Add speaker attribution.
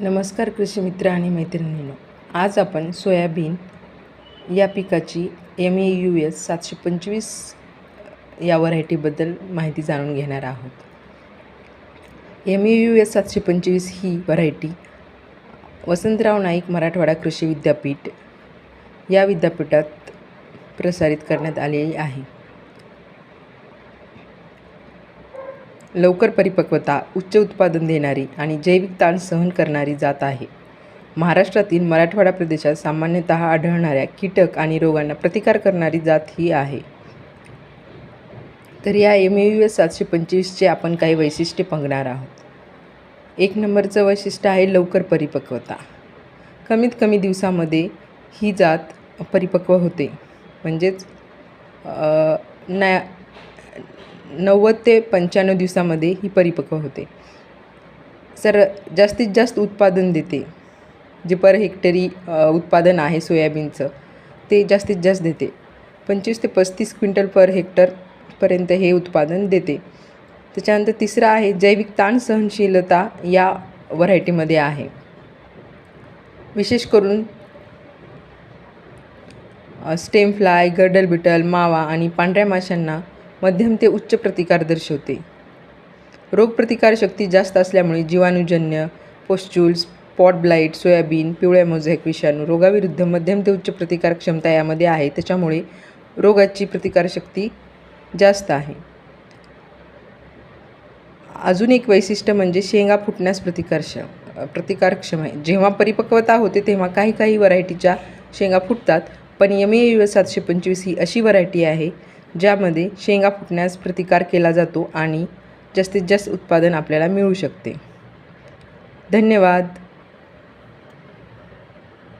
Speaker 1: नमस्कार कृषी मित्र आणि मैत्रिणींनो. आज आपण सोयाबीन या पिकाची एम ए यू एस सातशे पंचवीस या व्हरायटीबद्दल माहिती जाणून घेणार आहोत. एम ए यू एस सातशे पंचवीस ही व्हरायटी वसंतराव नाईक मराठवाडा कृषी विद्यापीठ या विद्यापीठात प्रसारित करण्यात आलेली आहे. लवकर परिपक्वता उच्च उत्पादन देणारी आणि जैविक ताण सहन करणारी जात आहे. महाराष्ट्रातील मराठवाडा प्रदेशात सामान्यतः आढळणाऱ्या कीटक आणि रोगांना प्रतिकार करणारी जात ही आहे. तर या एम यू एस सातशे पंचवीसचे आपण काही वैशिष्ट्ये पाहणार आहोत. एक नंबरचं वैशिष्ट्य आहे लवकर परिपक्वता. कमीत कमी दिवसामध्ये ही जात परिपक्व होते. म्हणजेच ना नव्वद ते पंच्याण्णव दिवसामध्ये ही परिपक्व होते. सर जास्तीत जास्त उत्पादन देते. जे पर हेक्टरी उत्पादन आहे सोयाबीनचं ते जास्तीत जास्त देते. पंचवीस ते पस्तीस क्विंटल पर हेक्टरपर्यंत हे उत्पादन देते. त्याच्यानंतर तिसरं आहे जैविक ताण सहनशीलता या व्हरायटीमध्ये आहे. विशेष करून स्टेम फ्लाय गर्डल बिटल मावा आणि पांढऱ्या माशांना मध्यम ते उच्च प्रतिकार दर्शवते. रोगप्रतिकारशक्ती जास्त असल्यामुळे जीवाणूजन्य पोस्च्युल्स पॉट ब्लाईट सोयाबीन पिवळ्या मोझॅक विषाणू रोगाविरुद्ध मध्यम ते उच्च प्रतिकार क्षमता यामध्ये आहे. त्याच्यामुळे रोगाची प्रतिकारशक्ती जास्त आहे. अजून एक वैशिष्ट्य म्हणजे शेंगा फुटण्यास प्रतिकारश प्रतिकारक्षम आहे. जेव्हा परिपक्वता होते तेव्हा काही काही व्हरायटीच्या शेंगा फुटतात. पण एम ए यू सातशे पंचवीस ही अशी व्हरायटी आहे ज्यामध्ये शेंगा फुटण्यास प्रतिकार केला जातो आणि जास्तीत जास्त उत्पादन आपल्याला मिळू शकते. धन्यवाद.